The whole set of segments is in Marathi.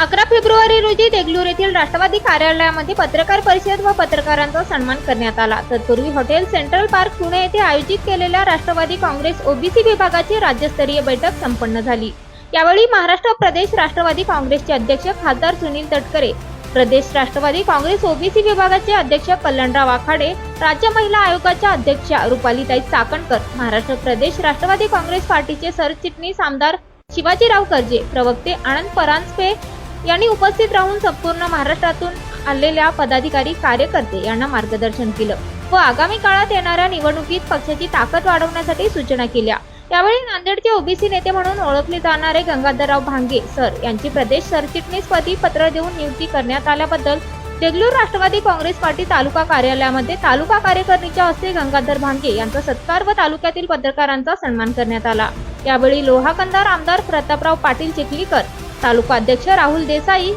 अकरा फेब्रुवारी रोजी देगलूर येथील राष्ट्रवादी कार्यालयामध्ये पत्रकार परिषद व पत्रकारांचा सन्मान करण्यात आला. तत्पूर्वी हॉटेल सेंट्रल पार्क पुणे येथे आयोजित केलेल्या राष्ट्रवादी काँग्रेस ओबीसी विभागाची राज्यस्तरीय बैठक संपन्न झाली. यावेळी महाराष्ट्र प्रदेश राष्ट्रवादी काँग्रेसचे अध्यक्ष खासदार सुनील तटकरे प्रदेश राष्ट्रवादी काँग्रेस ओबीसी विभागाचे अध्यक्ष कल्याणराव आखाडे राज्य महिला आयोगाच्या अध्यक्षा रुपालीताई चाकणकर महाराष्ट्र प्रदेश राष्ट्रवादी काँग्रेस पार्टीचे सरचिटणीस आमदार शिवाजीराव कर्जे प्रवक्ते आनंद परांजपे यांनी उपस्थित राहून संपूर्ण महाराष्ट्रातून आलेल्या पदाधिकारी कार्यकर्ते यांना मार्गदर्शन केलं व आगामी काळात येणाऱ्या निवडणुकीत पक्षाची ताकद वाढवण्यासाठी सूचना केल्या. यावेळी नांदेडचे ओबीसी नेते म्हणून ओळखले जाणारे गंगाधरराव भांगे सर यांची प्रदेश सरचिटणीसपदी पत्र देऊन नियुक्ती करण्यात आल्याबद्दल देगलूर राष्ट्रवादी काँग्रेस पार्टी तालुका कार्यालयामध्ये तालुका कार्यकारिणीच्या हस्ते गंगाधर भांगे यांचा सत्कार व तालुक्यातील पत्रकारांचा सन्मान करण्यात आला. यावेळी लोहाकंदार आमदार प्रतापराव पाटील चिखलीकर तालुका अध्यक्ष राहुल देसाई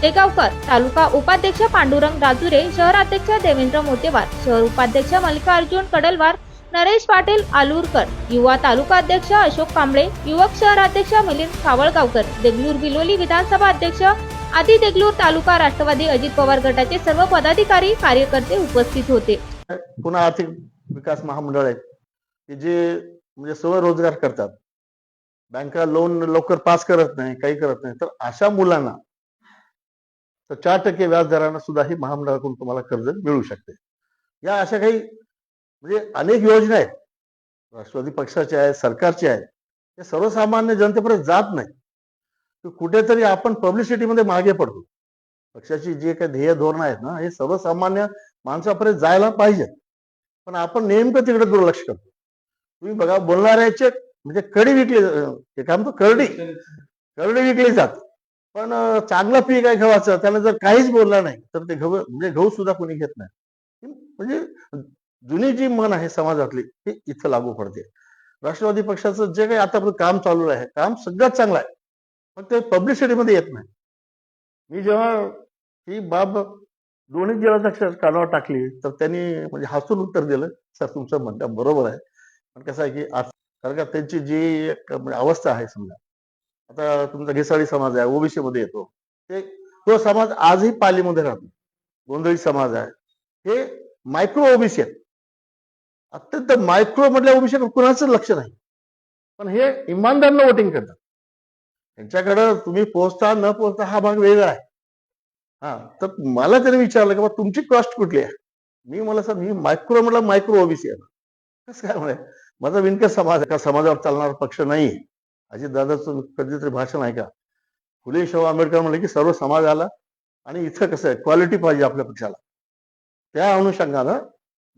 देगावकर तालुका उपाध्यक्ष पांडुरंग राजुरे शहराध्यक्ष देवेंद्र मोतेवार शहर उपाध्यक्ष मल्लिकार्जुन कडलवार नरेश पाटील आलूरकर युवा तालुका अध्यक्ष अशोक कांबळे युवक शहराध्यक्ष मिलिंद सावळगावकर देगलूर बिलोली विधानसभा अध्यक्ष आदी देगलूर तालुका राष्ट्रवादी अजित पवार गटाचे सर्व पदाधिकारी कार्यकर्ते उपस्थित होते. पुन्हा आर्थिक विकास महामंडळ आहे की जे म्हणजे स्वरोजगार करतात. बँका लोन लवकर पास करत नाही काही करत नाही. तर अशा मुलांना तर चार टक्के व्याज दरानं सुद्धा ही महामंडळाकडून तुम्हाला कर्ज मिळू शकते. या अशा काही म्हणजे अनेक योजना आहेत. राष्ट्रवादी पक्षाच्या आहेत सरकारच्या आहेत. हे सर्वसामान्य जनतेपर्यंत जात नाही. कुठेतरी आपण पब्लिसिटीमध्ये मागे पडतो. पक्षाची जे काही ध्येय धोरण आहेत ना हे सर्वसामान्य माणसापर्यंत जायला पाहिजे. पण आपण नेमकं तिकडे दुर्लक्ष करतो. तुम्ही बघा बोलणाऱ्याचे म्हणजे कडी विकली ते काय म्हणतो करडी. करडी विकली जात. पण चांगलं पीक आहे गव्हाचं त्याला जर काहीच बोलला नाही तर ते गहू म्हणजे गहू सुद्धा कोणी घेत नाही. म्हणजे जुनी जी मन आहे समाजातली ती इथं लागू पडते. राष्ट्रवादी पक्षाचं जे काही आतापर्यंत काम चालू आहे काम सगळ्यात चांगलं आहे. पण ते पब्लिसिटीमध्ये येत नाही. मी जेव्हा ही बाब दोन्ही जिल्हाध्यक्ष कानावर टाकली तर त्यांनी म्हणजे हसून उत्तर दिलं. सर तुमचं म्हणणं बरोबर आहे. पण कसं आहे की आज कारण का त्यांची जी एक म्हणजे अवस्था आहे समजा. आता तुमचा घिसाळी समाज आहे ओबीसी मध्ये येतो. ते तो समाज आजही पालीमध्ये राहतो. गोंधळी समाज आहे. हे मायक्रो ओबीसी आहेत. अत्यंत मायक्रो मधल्या ओबीसी कुणाचं लक्ष नाही. पण हे इमानदारनं वोटिंग करतात. त्यांच्याकडं तुम्ही पोहोचता न पोहोचता हा भाग वेगळा आहे. हा तर मला त्याने विचारलं की बा तुमची कॉस्ट कुठली आहे? मी मला सर मी मायक्रो म्हटलं मायक्रो ओबीसी आहे. कसं काय म्हणे माझा विनकर समाज का समाजावर चालणारा पक्ष नाही अजित दादाचं कधीतरी भाषण आहे का? फुले शाहू आंबेडकर म्हणले की सर्व समाज आला आणि इथं कसं आहे क्वालिटी पाहिजे आपल्या पक्षाला. त्या अनुषंगानं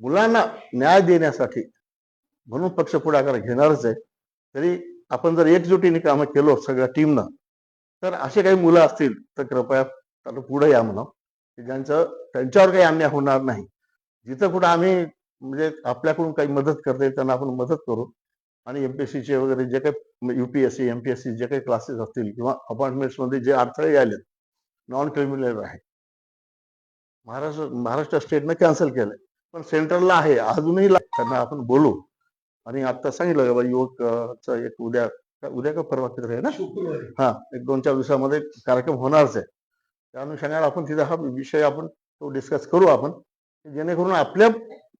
मुलांना न्याय देण्यासाठी म्हणून पक्ष पुढाकार घेणारच आहे. तरी आपण जर एकजुटीने कामं केलो सगळ्या टीमनं तर असे काही मुलं असतील तर कृपया आता पुढे या म्हणा. की ज्यांचं त्यांच्यावर काही अन्याय होणार नाही. जिथं कुठं आम्ही म्हणजे आपल्याकडून काही मदत करता येईल त्यांना आपण मदत करू. आणि एमपीएससीचे वगैरे जे काही युपीएससी एमपीएससी जे काही क्लासेस असतील किंवा अपॉइंटमेंट्समध्ये जे अडथळे आलेत नॉन क्रिमिनल आहे. महाराष्ट्र महाराष्ट्र स्टेटनं कॅन्सल केलंय. पण सेंट्रलला आहे अजूनही ला- त्यांना आपण बोलू. आणि आता सांगितलं का बा युवक एक उद्या उद्या का परवा आहे ना? हा एक दोन चार दिवसामध्ये कार्यक्रम होणारच आहे. त्या अनुषंगाने आपण तिथे हा विषय आपण तो डिस्कस करू आपण. जेणेकरून आपल्या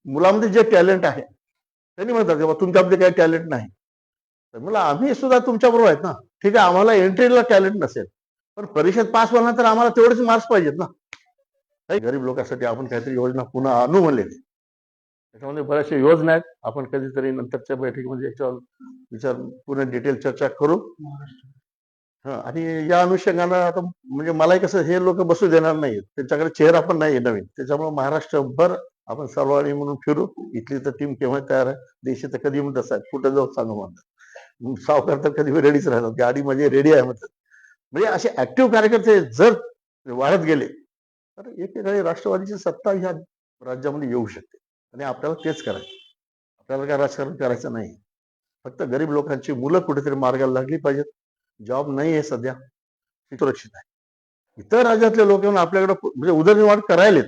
मुलामध्ये जे टॅलेंट आहे त्यांनी म्हणतात की तुमच्यामध्ये काही टॅलेंट नाही. तर मला आम्ही सुद्धा तुमच्या बरोबर आहेत ना. ठीक आहे आम्हाला एंट्रीला टॅलेंट नसेल. पण परीक्षेत पास होणार तर आम्हाला तेवढेच मार्क्स पाहिजेत ना. काही गरीब लोकांसाठी आपण काहीतरी योजना पुन्हा आणू म्हणले. त्याच्यामध्ये बऱ्याचशा योजना आहेत. आपण कधीतरी नंतरच्या बैठकीमध्ये याच्यावर विचार पूर्ण डिटेल चर्चा करू. हा आणि या अनुषंगानं आता म्हणजे मलाही कसं हे लोक बसू देणार नाहीत. त्यांच्याकडे चेहरा पण नाही नवीन. त्याच्यामुळे महाराष्ट्रभर आपण सर्वांनी म्हणून फिरू. इथली तर टीम केव्हा तयार आहे. देशी तर कधी म्हणतात साहेब कुठं जाऊ सांगू म्हणतात. सावकार तर कधी रेडीच राहतात गाडी म्हणजे रेडी आहे म्हणतात. म्हणजे असे ऍक्टिव्ह कार्यकर्ते जर वाढत गेले तर एकेकाळी राष्ट्रवादीची सत्ता ह्या राज्यामध्ये येऊ शकते. आणि आपल्याला तेच करायचं. आपल्याला काय राजकारण करायचं नाही. फक्त गरीब लोकांची मुलं कुठेतरी मार्गाला लागली पाहिजेत. जॉब नाही आहे सध्या. ती सुरक्षित आहे. इतर राज्यातले लोक येऊन आपल्याकडे म्हणजे उदरनिर्वाह करायलेत.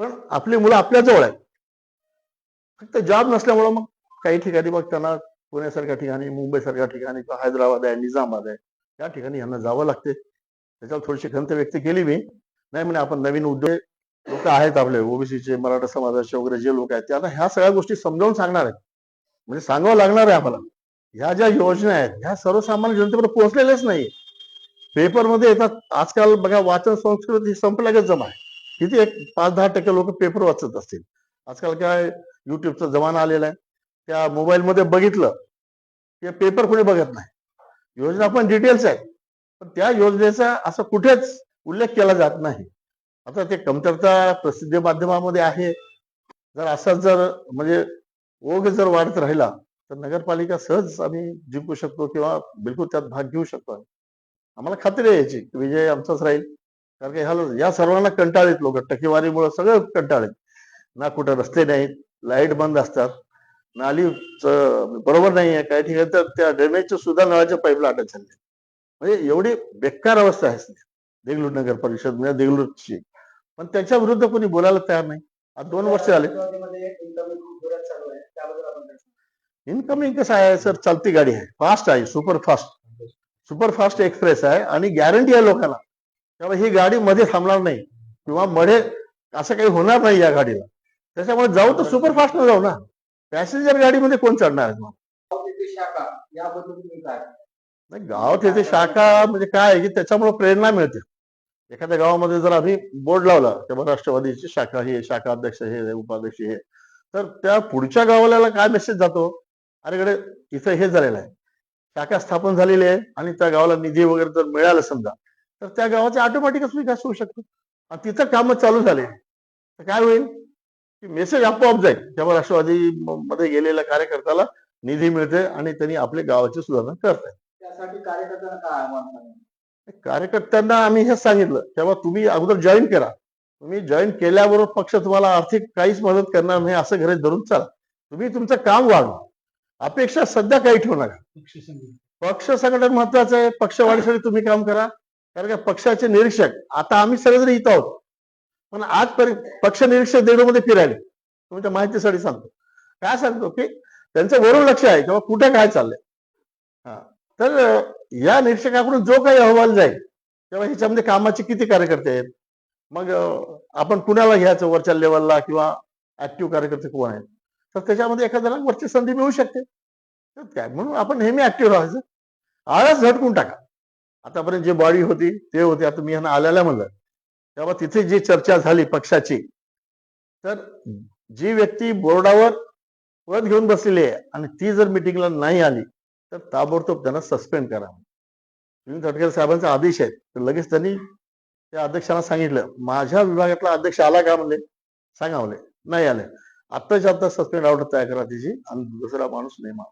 पण आपली मुलं आपल्या जवळ आहेत. फक्त जॉब नसल्यामुळं मग काही ठिकाणी मग त्यांना पुण्यासारख्या ठिकाणी मुंबईसारख्या ठिकाणी किंवा हैदराबाद आहे निजामाबाद आहे या ठिकाणी यांना जावं लागते. त्याच्यावर थोडीशी खंत व्यक्त केली मी. नाही म्हणे आपण नवीन उद्योग लोक आहेत आपले ओबीसीचे मराठा समाजाचे वगैरे जे लोक आहेत त्यांना ह्या सगळ्या गोष्टी समजावून सांगणार आहेत. म्हणजे सांगावं लागणार आहे आम्हाला. ह्या ज्या योजना आहेत ह्या सर्वसामान्य जनतेपर्यंत पोहोचलेल्याच नाही पेपरमध्ये येतात आजकाल बघा वाचन संस्कृती संपल्यागत जमा आहे. किती एक पाच दहा टक्के लोक पेपर वाचत असतील. आजकाल काय युट्यूबचा जमाना आलेला आहे. त्या मोबाईलमध्ये बघितलं की पेपर कोणी बघत नाही. योजना पण डिटेल्स आहेत. पण त्या योजनेचा असं कुठेच उल्लेख केला जात नाही. आता ते कमतरता प्रसिद्धी माध्यमामध्ये आहे. जर असा जर म्हणजे ओघ जर वाढत राहिला तर नगरपालिका सहज आम्ही जिंकू शकतो किंवा बिलकुल त्यात भाग घेऊ शकतो आम्हाला खात्री आहे याची. विजय आमचाच राहील. कारण की ह्याला या सर्वांना कंटाळीत लोक. टक्केवारीमुळे सगळं कंटाळीत ना कुठं रस्ते नाहीत लाइट बंद असतात. नाली बरोबर नाही आहे काही ठिकाणी तर त्या ड्रेनेजच्या सुद्धा नळाच्या पाईपला अटक झाली म्हणजे एवढी बेकार अवस्था आहे देगलूर नगर परिषद म्हणजे देगलूरची. पण त्याच्या विरुद्ध कोणी बोलायला तयार नाही. आज दोन वर्ष झाले. राष्ट्रवादीमध्ये इनकमिंग कसं आहे सर. चालती गाडी आहे. फास्ट आहे. Super fast super fast express आहे. आणि गॅरंटी आहे लोकांना. त्यामुळे ही गाडी मध्ये थांबणार नाही. किंवा मध्ये असं काही होणार नाही या गाडीला. त्याच्यामुळे जाऊ तर सुपर फास्ट न जाऊ ना. पॅसेंजर गाडीमध्ये कोण चढणार? आहे मग गाव तेथे शाखा नाही म्हणजे काय आहे की त्याच्यामुळे प्रेरणा मिळते. एखाद्या गावामध्ये जर आम्ही बोर्ड लावला तेव्हा राष्ट्रवादीची शाखा हे शाखा अध्यक्ष हे उपाध्यक्ष हे तर त्या पुढच्या गावाला काय मेसेज जातो? अरे कडे इथं हे झालेलं आहे. शाखा स्थापन झालेली आहे आणि त्या गावाला निधी वगैरे जर मिळालं समजा तर त्या गावाचा ऑटोमॅटिकच विकास होऊ शकतो. आणि तिथं कामं चालू झाले. तर काय होईल? की मेसेज आपोआप जाईल. तेव्हा राष्ट्रवादी मध्ये गेलेल्या कार्यकर्त्याला निधी मिळते आणि त्यांनी आपल्या गावाची सुधारणा करताय. त्यासाठी कार्यकर्त्यांना काय आव्हान करणार कार्यकर्त्यांना आम्ही हेच सांगितलं. तेव्हा तुम्ही अगोदर जॉईन करा. तुम्ही जॉईन केल्याबरोबर पक्ष तुम्हाला आर्थिक काहीच मदत करणार नाही असं घरी धरून चला. तुम्ही तुमचं काम वाढवा. अपेक्षा सध्या काही ठेवू नका. पक्ष संघटन. महत्वाचं आहे. पक्ष वाढीसाठी तुम्ही काम करा. कारण का पक्षाचे निरीक्षक आता आम्ही सगळेजण इथं आहोत. पण आजपर्यंत पक्ष निरीक्षक देण्यामध्ये फिरायले. तुमच्या माहितीसाठी सांगतो. काय सांगतो की त्यांचं वरून लक्ष आहे किंवा कुठे काय चाललंय. हा. तर या निरीक्षकाकडून जो काही अहवाल जाईल तेव्हा ह्याच्यामध्ये कामाचे किती कार्यकर्ते आहेत? मग आपण कुणाला घ्यायचं वरच्या लेवलला किंवा ऍक्टिव्ह कार्यकर्ते कोण आहेत? तर त्याच्यामध्ये एखाद्याला वरची संधी मिळू शकते. तर काय? म्हणून आपण नेहमी ऍक्टिव्ह राहायचं. आळस झटकून टाका. आतापर्यंत जे बॉडी होती ते होते. आता मी यांना आल्याला म्हणलं. तेव्हा तिथे जी चर्चा झाली पक्षाची तर जी व्यक्ती बोर्डावर पद घेऊन बसलेली आहे आणि ती जर मिटिंगला नाही आली तर ताबडतोब त्यांना सस्पेंड करा. सुनील तटकरे साहेबांचा आदेश आहे तर लगेच त्यांनी त्या अध्यक्षांना सांगितलं माझ्या विभागातला अध्यक्ष आला का? म्हणले. सांगा म्हणले नाही आले. आत्ताच्या आत्ता सस्पेंड ऑर्डर तयार करा तिची. आणि दुसरा माणूस नेमा